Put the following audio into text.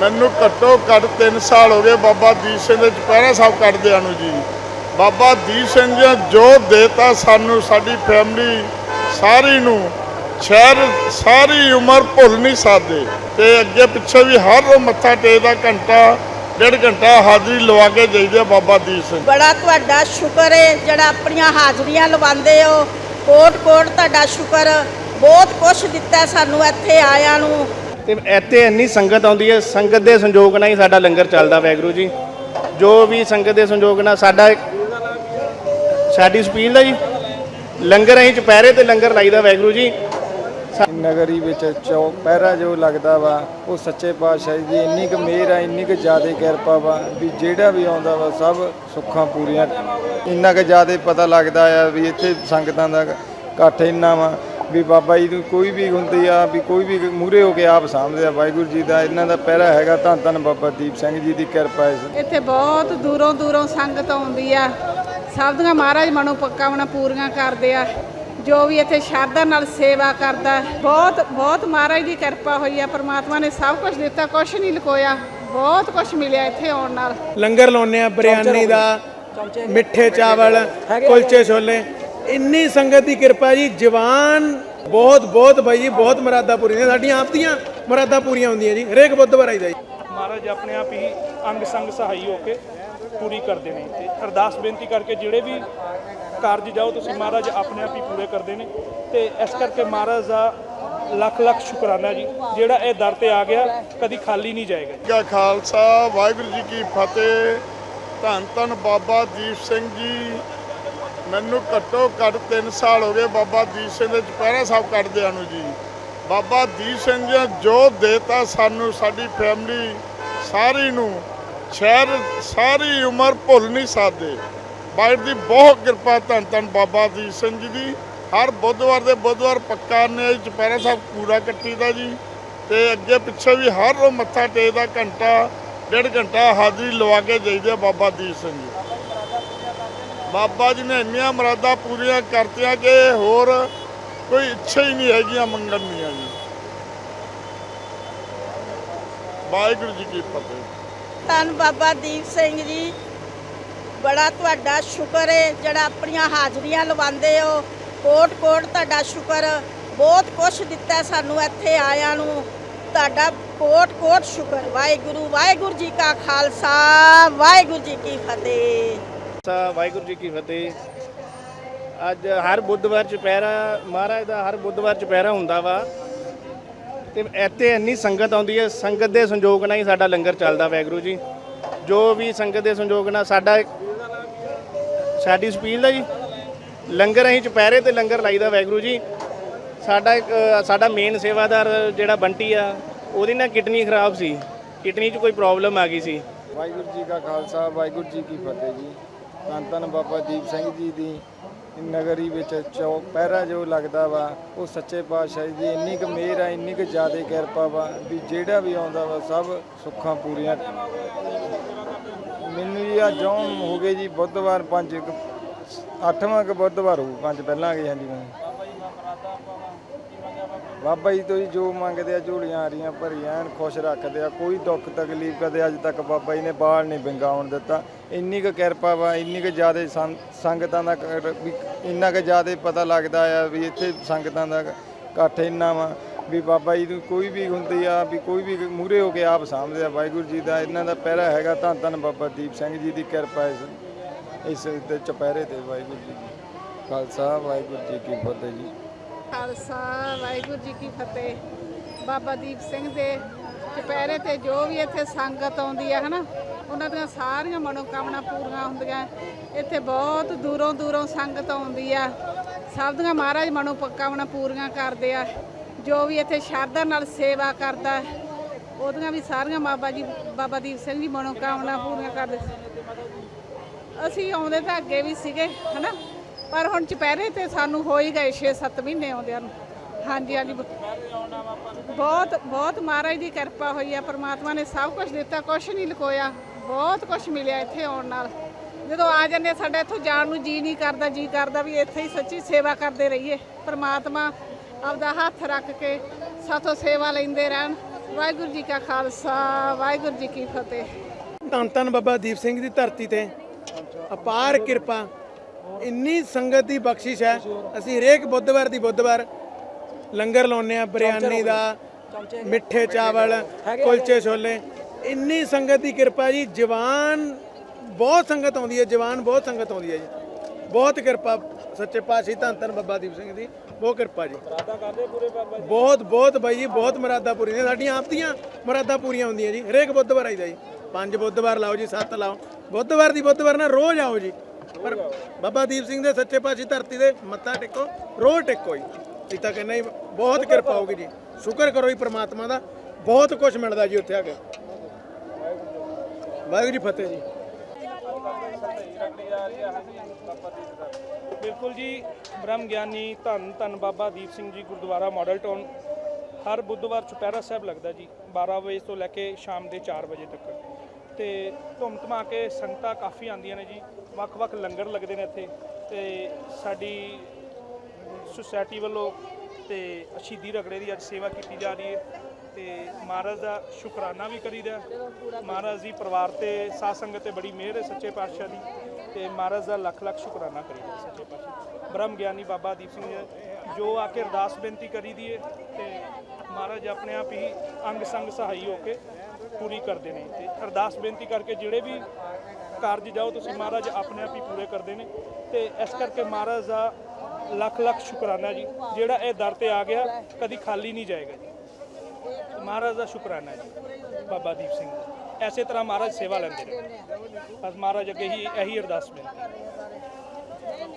ਮੈਨੂੰ ਘੱਟੋ ਘੱਟ 3 ਸਾਲ ਹੋ ਗਏ ਬਾਬਾ ਦੀਪ ਸਿੰਘ ਦੇ ਚੁਪਹਿਰਾ ਸਾਹਿਬ ਕੱਢਦਿਆਂ ਨੂੰ ਜੀ। ਬਾਬਾ ਦੀਪ ਸਿੰਘ ਜੀ ਜੋ ਦੇਤਾ ਸਾਨੂੰ, ਸਾਡੀ ਫੈਮਿਲੀ ਸਾਰੀ ਨੂੰ ਸ਼ਹਿਰ ਸਾਰੀ ਉਮਰ ਭੁੱਲ ਨਹੀਂ ਸਕਦੇ। ਤੇ ਅੱਗੇ ਪਿੱਛੇ ਵੀ ਹਰ ਰੋਜ਼ ਮੱਥਾ ਟੇਕਦਾ, ਘੰਟਾ, ਡੇਢ ਘੰਟਾ ਹਾਜ਼ਰੀ ਲਵਾ ਕੇ ਜਾਈਦੇ ਬਾਬਾ ਦੀਪ ਸਿੰਘ। ਬੜਾ ਤੁਹਾਡਾ ਸ਼ੁਕਰ ਹੈ ਜਿਹੜਾ ਆਪਣੀਆਂ ਹਾਜ਼ਰੀਆਂ ਲਵਾਉਂਦੇ ਹੋ। ਕੋਟ ਕੋਟ ਤੁਹਾਡਾ ਸ਼ੁਕਰ, ਬਹੁਤ ਕੁਛ ਦਿੱਤਾ ਸਾਨੂੰ ਇੱਥੇ ਆਇਆਂ ਨੂੰ। ਤੇ ਇੱਥੇ ਇੰਨੀ ਸੰਗਤ ਆਉਂਦੀ ਹੈ, ਸੰਗਤ ਦੇ ਸੰਯੋਗ ਨਾਲ ਹੀ ਸਾਡਾ ਲੰਗਰ ਚੱਲਦਾ ਵੈਗਰੂ ਜੀ। ਜੋ ਵੀ ਸੰਗਤ ਦੇ ਸੰਯੋਗ ਨਾਲ ਸਾਡਾ ਸਾਡੀ ਸਪੀਲ ਦਾ ਜੀ, ਲੰਗਰ ਅਸੀਂ ਚੁਪਹਿਰੇ ਤੇ ਲੰਗਰ ਲਾਈਦਾ ਵੈਗਰੂ ਜੀ। ਨਗਰੀ ਵਿੱਚ ਚੌਕ ਪਹਿਰਾ ਜੋ ਲੱਗਦਾ ਵਾ, ਉਹ ਸੱਚੇ ਪਾਤਸ਼ਾਹ ਦੀ ਇੰਨੀ ਕੁ ਮਿਹਰ ਆ, ਇੰਨੀ ਕੁ ਜ਼ਿਆਦਾ ਕਿਰਪਾ ਵਾ ਵੀ ਜਿਹੜਾ ਵੀ ਆਉਂਦਾ ਵਾ ਸਭ ਸੁੱਖਾਂ ਪੂਰੀਆਂ। ਇੰਨਾ ਕੁ ਜ਼ਿਆਦਾ ਪਤਾ ਲੱਗਦਾ ਆ ਵੀ ਇੱਥੇ ਸੰਗਤਾਂ ਦਾ ਇਕੱਠ ਇੰਨਾ ਵਾ। ਵੀ ਬਾਬਾ ਜੀ ਨੂੰ ਕੋਈ ਵੀ ਹੁੰਦੀ ਆ ਵੀ ਕੋਈ ਵੀ ਮੂਰੇ ਹੋ ਕੇ ਆਪ ਸਾਂਭਦੇ ਆ ਵਾਹਿਗੁਰੂ ਜੀ ਦਾ ਇਹਨਾਂ ਦਾ ਪਹਿਰਾ ਹੈਗਾ ਧੰਨ ਧੰਨ ਬਾਬਾ ਦੀਪ ਸਿੰਘ ਜੀ ਦੀ ਕਿਰਪਾ ਹੈ ਇੱਥੇ ਬਹੁਤ ਦੂਰੋਂ ਦੂਰੋਂ ਸੰਗਤ ਆਉਂਦੀ ਆ। ਸਭ ਦੀਆਂ ਮਹਾਰਾਜ ਮਨੋਂ ਪੱਕਾਵਣਾ ਪੂਰੀਆਂ ਕਰਦੇ ਆ। ਜੋ ਵੀ ਇੱਥੇ ਸ਼ਰਧਾ ਨਾਲ ਸੇਵਾ ਕਰਦਾ ਬਹੁਤ ਬਹੁਤ ਮਹਾਰਾਜ ਦੀ ਕਿਰਪਾ ਹੋਈ ਆ। ਪ੍ਰਮਾਤਮਾ ਨੇ ਸਭ ਕੁਝ ਦਿੱਤਾ ਕੁਝ ਨਹੀਂ ਲੁਕੋਇਆ। ਬਹੁਤ ਕੁਝ ਮਿਲਿਆ ਇੱਥੇ ਆਉਣ ਨਾਲ। ਲੰਗਰ ਲਾਉਂਦੇ ਆ ਬਿਰਿਆਨੀ ਦਾ ਮਿੱਠੇ ਚਾਵਲ ਕੁਲਚੇ ਛੋਲੇ। ਇੰਨੀ ਸੰਗਤ ਦੀ ਕਿਰਪਾ ਜੀ ਜਵਾਨ ਬਹੁਤ ਬਹੁਤ ਬਾਈ ਜੀ ਬਹੁਤ ਮਰਾਦਾ ਪੂਰੀਆਂ ਸਾਡੀਆਂ ਆਪ ਦੀਆਂ ਮਰਾਦਾ ਪੂਰੀਆਂ ਹੁੰਦੀਆਂ ਜੀ ਹਰੇਕ ਬੁੱਧਵਾਰ ਆਈਦਾ ਜੀ। ਮਹਾਰਾਜ ਆਪਣੇ ਆਪ ਹੀ ਅੰਗ ਸੰਗ ਸਹਾਈ ਹੋ ਕੇ ਪੂਰੀ ਕਰਦੇ ਨੇ ਤੇ ਅਰਦਾਸ ਬੇਨਤੀ ਕਰਕੇ ਜਿਹੜੇ ਵੀ ਕਾਰਜ ਜਾਓ ਤੁਸੀਂ ਮਹਾਰਾਜ ਆਪਣੇ ਆਪ ਹੀ ਪੂਰੇ ਕਰਦੇ ਨੇ। ਤੇ ਇਸ ਕਰਕੇ ਮਹਾਰਾਜ ਦਾ ਲੱਖ ਲੱਖ ਸ਼ੁਕਰਾਨਾ ਜੀ ਜਿਹੜਾ ਇਹ ਦਰ ਤੇ ਆ ਗਿਆ ਕਦੀ ਖਾਲੀ ਨਹੀਂ ਜਾਏਗਾ ਕਾ ਖਾਲਸਾ ਵਾਹਿਗੁਰੂ ਜੀ ਕੀ ਫਤਿਹ। ਧੰਨ ਧੰਨ ਬਾਬਾ ਦੀਪ ਸਿੰਘ ਜੀ ਮੈਨੂੰ ਘੱਟੋ ਘੱਟ 3 ਸਾਲ ਹੋ ਗਏ ਬਾਬਾ ਦੀਪ ਸਿੰਘ ਦੇ ਚੁਪਹਿਰਾ ਸਾਹਿਬ ਕੱਢਦਿਆਂ ਨੂੰ ਜੀ। ਬਾਬਾ ਦੀਪ ਸਿੰਘ ਜੀ ਨੇ ਜੋ ਦੇਤਾ ਸਾਨੂੰ, ਸਾਡੀ ਫੈਮਿਲੀ ਸਾਰੀ ਨੂੰ ਸ਼ਹਿਰ ਸਾਰੀ ਉਮਰ ਭੁੱਲ ਨਹੀਂ ਸਕਦੇ। ਬਾਈਟ ਦੀ ਬਹੁਤ ਕਿਰਪਾ ਧੰਨ ਧੰਨ ਬਾਬਾ ਦੀਪ ਸਿੰਘ ਜੀ ਦੀ। ਹਰ ਬੁੱਧਵਾਰ ਦੇ ਬੁੱਧਵਾਰ ਪੱਕਾ ਨੇ ਚੁਪਹਿਰਾ ਸਾਹਿਬ ਪੂਰਾ ਕੱਟੀਦਾ ਜੀ। ਤੇ ਅੱਗੇ ਪਿੱਛੇ ਵੀ ਹਰ ਰੋਜ਼ ਮੱਥਾ ਟੇਕਦਾ ਘੰਟਾ, ਡੇਢ ਘੰਟਾ ਹਾਜ਼ਰੀ ਲਵਾ ਕੇ ਜਾਈਦੇ ਬਾਬਾ ਦੀਪ ਸਿੰਘ ਜੀ। ਬਾਬਾ ਜੀ ਨੇ ਇੰਨੀਆਂ ਮਰਾਦਾਂ ਪੂਰੀਆਂ ਕਰਤੀਆਂ ਕਿ ਹੋਰ ਕੋਈ ਇੱਛਾ ਹੀ ਨਹੀਂ ਹੈਗੀਆਂ ਮੰਗਣ ਦੀਆਂ ਜੀ। ਵਾਹਿਗੁਰੂ ਜੀ ਕੀ ਫਤਿਹ। ਧੰਨ ਬਾਬਾ ਦੀਪ ਸਿੰਘ ਜੀ। ਬੜਾ ਤੁਹਾਡਾ ਸ਼ੁਕਰ ਹੈ ਜਿਹੜਾ ਆਪਣੀਆਂ ਹਾਜ਼ਰੀਆਂ ਲਵਾਉਂਦੇ ਹੋ। ਕੋਟ ਕੋਟ ਤੁਹਾਡਾ ਸ਼ੁਕਰ। ਬਹੁਤ ਕੁਛ ਦਿੱਤਾ ਸਾਨੂੰ ਇੱਥੇ ਆਇਆਂ ਨੂੰ। ਤੁਹਾਡਾ ਕੋਟ ਕੋਟ ਸ਼ੁਕਰ। ਵਾਹਿਗੁਰੂ ਵਾਹਿਗੁਰੂ ਜੀ ਕਾ ਖਾਲਸਾ, ਵਾਹਿਗੁਰੂ ਜੀ ਕੀ ਫਤਿਹ। ਸਾ ਵਾਹਿਗੁਰੂ ਜੀ ਕੀ ਫਤਿਹ। ਅੱਜ ਹਰ ਬੁੱਧਵਾਰ ਚੁਪਹਿਰਾ, ਮਹਾਰਾਜ ਦਾ ਹਰ ਬੁੱਧਵਾਰ ਚੁਪਹਿਰਾ ਹੁੰਦਾ ਵਾ। ਤੇ ਇੱਥੇ ਇੰਨੀ ਸੰਗਤ ਆਉਂਦੀ ਹੈ, ਸੰਗਤ ਦੇ ਸੰਯੋਗ ਨਾਲ ਹੀ ਸਾਡਾ ਲੰਗਰ ਚੱਲਦਾ ਵੈਗਰੂ ਜੀ। ਜੋ ਵੀ ਸੰਗਤ ਦੇ ਸੰਯੋਗ ਨਾਲ ਸਾਡਾ ਸਾਡੀ ਸਪੀਲ ਦਾ ਜੀ। ਲੰਗਰ ਅਸੀਂ ਚੁਪਹਿਰੇ ਤੇ ਲੰਗਰ ਲਾਈਦਾ ਵੈਗਰੂ ਜੀ। ਸਾਡਾ ਇੱਕ, ਸਾਡਾ ਮੇਨ ਸੇਵਾਦਾਰ ਜਿਹੜਾ ਬੰਟੀ ਆ, ਉਹਦੀ ਨਾ ਕਿਡਨੀ ਖਰਾਬ ਸੀ। ਕਿਡਨੀ 'ਚ ਕੋਈ ਪ੍ਰੋਬਲਮ ਆ ਗਈ ਸੀ। ਵਾਹਿਗੁਰੂ ਜੀ ਕਾ ਖਾਲਸਾ, ਵਾਹਿਗੁਰੂ ਜੀ ਕੀ ਫਤਿਹ ਜੀ। ਧੰਨ ਧੰਨ ਬਾਬਾ ਦੀਪ ਸਿੰਘ ਜੀ ਦੀ ਨਗਰੀ ਵਿੱਚ ਚੌਕ ਪਹਿਰਾ ਜੋ ਲੱਗਦਾ ਵਾ, ਉਹ ਸੱਚੇ ਪਾਤਸ਼ਾਹ ਦੀ ਇੰਨੀ ਕੁ ਮਿਹਰ ਆ, ਇੰਨੀ ਕੁ ਜ਼ਿਆਦਾ ਕਿਰਪਾ ਵਾ ਵੀ ਜਿਹੜਾ ਵੀ ਆਉਂਦਾ ਵਾ ਸਭ ਸੁੱਖਾਂ ਪੂਰੀਆਂ। ਮੈਨੂੰ ਜੀ ਆ ਜੌਨ ਹੋ ਗਏ ਜੀ ਬੁੱਧਵਾਰ ਪੰਜ ਕੁ- ਅੱਠਵਾਂ ਕੁ ਬੁੱਧਵਾਰ ਹੋਊ, ਪੰਜ ਪਹਿਲਾਂ ਆ ਗਏ, ਹਾਂਜੀ ਮੈਨੂੰ ਬਾਬਾ ਜੀ ਤੋਂ ਜੀ ਜੋ ਮੰਗਦੇ ਆ, ਝੋਲੀਆਂ ਆ ਰਹੀਆਂ ਭਰੀਆਂ ਐਨ ਖੁਸ਼ ਰੱਖਦੇ ਆ, ਕੋਈ ਦੁੱਖ ਤਕਲੀਫ ਕਦੇ ਅੱਜ ਤੱਕ ਬਾਬਾ ਜੀ ਨੇ ਬਾਲ ਨਹੀਂ ਵਿੰਗਾਉਣ ਦਿੱਤਾ। ਇੰਨੀ ਕੁ ਕਿਰਪਾ ਵਾ, ਇੰਨੀ ਕੁ ਜ਼ਿਆਦਾ ਸੰਗਤਾਂ ਦਾ ਕਰ- ਵੀ ਇੰਨਾ ਕੁ ਜ਼ਿਆਦਾ ਪਤਾ ਲੱਗਦਾ ਆ ਵੀ ਇੱਥੇ ਸੰਗਤਾਂ ਦਾ ਇਕੱਠ ਇੰਨਾ ਵਾ, ਵੀ ਬਾਬਾ ਜੀ ਨੂੰ ਕੋਈ ਵੀ ਹੁੰਦੀ ਆ, ਵੀ ਕੋਈ ਵੀ ਮੂਹਰੇ ਹੋ ਕੇ ਆਪ ਸਾਂਭਦੇ ਆ। ਵਾਹਿਗੁਰੂ ਜੀ ਦਾ ਇਹਨਾਂ ਦਾ ਪਹਿਰਾ ਹੈਗਾ, ਧੰਨ ਧੰਨ ਬਾਬਾ ਦੀਪ ਸਿੰਘ ਜੀ ਦੀ ਕਿਰਪਾ ਇਸ ਇਸ ਤੇ ਚੁਪਹਿਰੇ ਤੇ ਵਾਹਿਗੁਰੂ ਜੀ ਕੀ ਖਾਲਸਾ, ਵਾਹਿਗੁਰੂ ਜੀ ਕੀ ਫਤਿਹ ਜੀ। ਖਾਲਸਾ, ਵਾਹਿਗੁਰੂ ਜੀ ਕੀ ਫਤਿਹ। ਬਾਬਾ ਦੀਪ ਸਿੰਘ ਦੇ ਚੁਪਹਿਰੇ ਤੇ ਜੋ ਵੀ ਇੱਥੇ ਸੰਗਤ ਆਉਂਦੀ ਹੈ ਹਨਾ, ਉਹਨਾਂ ਦੀਆਂ ਸਾਰੀਆਂ ਮਨੋਕਾਮਨਾ ਪੂਰੀਆਂ ਹੁੰਦੀਆਂ। ਇੱਥੇ ਬਹੁਤ ਦੂਰੋਂ ਦੂਰੋਂ ਸੰਗਤ ਆਉਂਦੀ ਆ। ਸਭ ਦੀਆਂ ਮਹਾਰਾਜ ਮਨੋਕਾਮਨਾ ਪੂਰੀਆਂ ਕਰਦੇ ਆ। ਜੋ ਵੀ ਇੱਥੇ ਸ਼ਰਧਾ ਨਾਲ ਸੇਵਾ ਕਰਦਾ, ਉਹਦੀਆਂ ਵੀ ਸਾਰੀਆਂ ਬਾਬਾ ਜੀ, ਬਾਬਾ ਦੀਪ ਸਿੰਘ ਦੀ ਮਨੋਕਾਮਨਾ ਪੂਰੀਆਂ ਕਰਦੇ। ਅਸੀਂ ਆਉਂਦੇ ਤਾਂ ਅੱਗੇ ਵੀ ਸੀਗੇ, ਹਨਾ। ਪਰ ਹੁਣ ਚੁਪਹਿਰੇ ਤੇ ਸਾਨੂੰ ਹੋ ਹੀ ਗਏ 6-7 ਮਹੀਨੇ ਆਉਂਦਿਆਂ ਨੂੰ। ਹਾਂਜੀ ਹਾਂਜੀ ਬਹੁਤ ਬਹੁਤ ਮਹਾਰਾਜ ਦੀ ਕਿਰਪਾ ਹੋਈ ਆ, ਪ੍ਰਮਾਤਮਾ ਨੇ ਸਭ ਕੁਝ ਦਿੱਤਾ ਕੁਝ ਨਹੀਂ ਲੁਕੋਇਆ। ਬਹੁਤ ਕੁਝ ਮਿਲਿਆ ਇੱਥੇ ਆਉਣ ਨਾਲ। ਜਦੋਂ ਆ ਜਾਂਦੇ ਸਾਡਾ ਇੱਥੋਂ ਜਾਣ ਨੂੰ ਜੀ ਨਹੀਂ ਕਰਦਾ, ਜੀ ਕਰਦਾ ਵੀ ਇੱਥੇ ਹੀ ਸੱਚੀ ਸੇਵਾ ਕਰਦੇ ਰਹੀਏ। ਪ੍ਰਮਾਤਮਾ ਆਪਦਾ ਹੱਥ ਰੱਖ ਕੇ ਸਾਥੋਂ ਸੇਵਾ ਲੈਂਦੇ ਰਹਿਣ। ਵਾਹਿਗੁਰੂ ਜੀ ਕਾ ਖਾਲਸਾ, ਵਾਹਿਗੁਰੂ ਜੀ ਕੀ ਫਤਿਹ। ਧੰਨ ਧੰਨ ਬਾਬਾ ਦੀਪ ਸਿੰਘ ਦੀ ਧਰਤੀ ਤੇ। ਅਪਾਰ ਕਿਰਪਾ। ਇੰਨੀ ਸੰਗਤ ਦੀ ਬਖਸ਼ਿਸ਼ ਹੈ। ਅਸੀਂ ਹਰੇਕ ਬੁੱਧਵਾਰ ਦੀ ਬੁੱਧਵਾਰ ਲੰਗਰ ਲਾਉਂਦੇ ਆ ਬਿਰਿਆਨੀ ਦਾ ਮਿੱਠੇ ਚਾਵਲ ਕੁਲਚੇ ਛੋਲੇ। ਇੰਨੀ ਸੰਗਤ ਦੀ ਕਿਰਪਾ ਜੀ ਜਵਾਨ ਬਹੁਤ ਸੰਗਤ ਆਉਂਦੀ ਹੈ ਜਵਾਨ ਬਹੁਤ ਸੰਗਤ ਆਉਂਦੀ ਹੈ ਜੀ। ਬਹੁਤ ਕਿਰਪਾ ਸੱਚੇ ਪਾਤਸ਼ਾਹ ਧੰਨ ਧੰਨ ਬਾਬਾ ਦੀਪ ਸਿੰਘ ਦੀ ਬਹੁਤ ਕਿਰਪਾ ਜੀ। ਬਹੁਤ ਬਹੁਤ ਬਾਈ ਜੀ ਬਹੁਤ ਮੁਰਾਦਾਂ ਪੂਰੀਆਂ ਨੇ ਸਾਡੀਆਂ ਆਪ ਦੀਆਂ ਮੁਰਾਦਾਂ ਪੂਰੀਆਂ ਹੁੰਦੀਆਂ ਜੀ। ਹਰੇਕ ਬੁੱਧਵਾਰ ਆਈਦਾ ਜੀ। ਪੰਜ ਬੁੱਧਵਾਰ ਲਾਓ ਜੀ ਸੱਤ ਲਾਓ। ਬੁੱਧਵਾਰ ਦੀ ਬੁੱਧਵਾਰ ਨਾ ਰੋਜ਼ ਆਓ ਜੀ। ਪਰ ਬਾਬਾ ਦੀਪ ਸਿੰਘ ਦੇ ਸੱਚੇ ਪਾਤਸ਼ਾਹ ਧਰਤੀ ਦੇ ਮੱਥਾ ਟੇਕੋ ਰੋਜ਼ ਟੇਕੋ ਜੀ। ਤਾਂ ਕਹਿੰਦਾ ਜੀ ਬਹੁਤ ਕਿਰਪਾ ਹੋਊਗੀ ਜੀ। ਸ਼ੁਕਰ ਕਰੋ ਜੀ ਪ੍ਰਮਾਤਮਾ ਦਾ ਬਹੁਤ ਕੁਝ ਮਿਲਦਾ ਜੀ ਉੱਥੇ ਆ ਕੇ। ਵਾਹਿਗੁਰੂ ਜੀ ਫਤਿਹ ਜੀ। ਬਿਲਕੁਲ ਜੀ ਬ੍ਰਹਮ ਗਿਆਨੀ ਧੰਨ ਧੰਨ ਬਾਬਾ ਦੀਪ ਸਿੰਘ ਜੀ ਗੁਰਦੁਆਰਾ ਮਾਡਲ ਟਾਊਨ। ਹਰ ਬੁੱਧਵਾਰ ਚੁਪਹਿਰਾ ਸਾਹਿਬ ਲੱਗਦਾ ਜੀ 12 ਵਜੇ ਤੋਂ ਲੈ ਕੇ ਸ਼ਾਮ ਦੇ 4 ਵਜੇ ਤੱਕ। ਤੇ ਧੁੰਮ ਧਮਾ ਕੇ ਸੰਗਤਾਂ ਕਾਫੀ ਆਉਂਦੀਆਂ ਨੇ ਜੀ। ਵੱਖ-ਵੱਖ ਲੰਗਰ ਲੱਗਦੇ ਨੇ ਇੱਥੇ ਤੇ ਸਾਡੀ ਸੁਸਾਇਟੀ ਵੱਲੋਂ ਤੇ ਸ਼ਹੀਦੀ ਰਗੜੇ ਦੀ ਅੱਜ ਸੇਵਾ ਕੀਤੀ ਜਾ ਰਹੀ ਹੈ ਤੇ ਮਹਾਰਾਜ ਦਾ ਸ਼ੁਕਰਾਨਾ ਵੀ ਕਰੀਦਾ ਮਹਾਰਾਜ ਦੀ ਪਰਿਵਾਰ ਤੇ ਸਾਧ ਸੰਗਤ ਤੇ ਬੜੀ ਮਿਹਰ ਹੈ ਸੱਚੇ ਪਾਤਸ਼ਾਹ ਦੀ। ਤੇ ਮਹਾਰਾਜ ਦਾ ਲੱਖ ਲੱਖ ਸ਼ੁਕਰਾਨਾ ਕਰੀਦਾ ਸੱਚੇ ਪਾਤਸ਼ਾਹ। ਬ੍ਰਹਮ ਗਿਆਨੀ ਬਾਬਾ ਦੀਪ ਸਿੰਘ ਜੀ, ਜੋ ਆ ਕੇ ਅਰਦਾਸ ਬੇਨਤੀ ਕਰੀ ਦੀ ਹੈ ਤੇ ਮਹਾਰਾਜ ਆਪਣੇ ਆਪ ਹੀ ਅੰਗ ਸੰਗ ਸਹਾਈ ਹੋ ਕੇ ਪੂਰੀ ਕਰਦੇ ਨੇ। ਤੇ ਅਰਦਾਸ ਬੇਨਤੀ ਕਰਕੇ ਜਿਹੜੇ ਵੀ ਕਾਰਜ ਜਾਓ, ਤੁਸੀਂ ਮਹਾਰਾਜ ਆਪਣੇ ਆਪ ਹੀ ਪੂਰੇ ਕਰਦੇ ਨੇ। ਤੇ ਇਸ ਕਰਕੇ ਮਹਾਰਾਜ ਦਾ ਲੱਖ ਲੱਖ ਸ਼ੁਕਰਾਨਾ ਜੀ। ਜਿਹੜਾ ਇਹ ਦਰ ਤੇ ਆ ਗਿਆ, ਕਦੀ ਖਾਲੀ ਨਹੀਂ ਜਾਏਗਾ ਜੀ। ਮਹਾਰਾਜ ਦਾ ਸ਼ੁਕਰਾਨਾ ਜੀ, ਬਾਬਾ ਦੀਪ ਸਿੰਘ ਜੀ। ਐਸੇ ਤਰ੍ਹਾਂ ਮਹਾਰਾਜ ਸੇਵਾ ਲੈਂਦੇ ਰਹੇ ਬਸ ਮਹਾਰਾਜ ਅੱਗੇ ਹੀ ਇਹੀ ਅਰਦਾਸ ਬੇਨਤੀ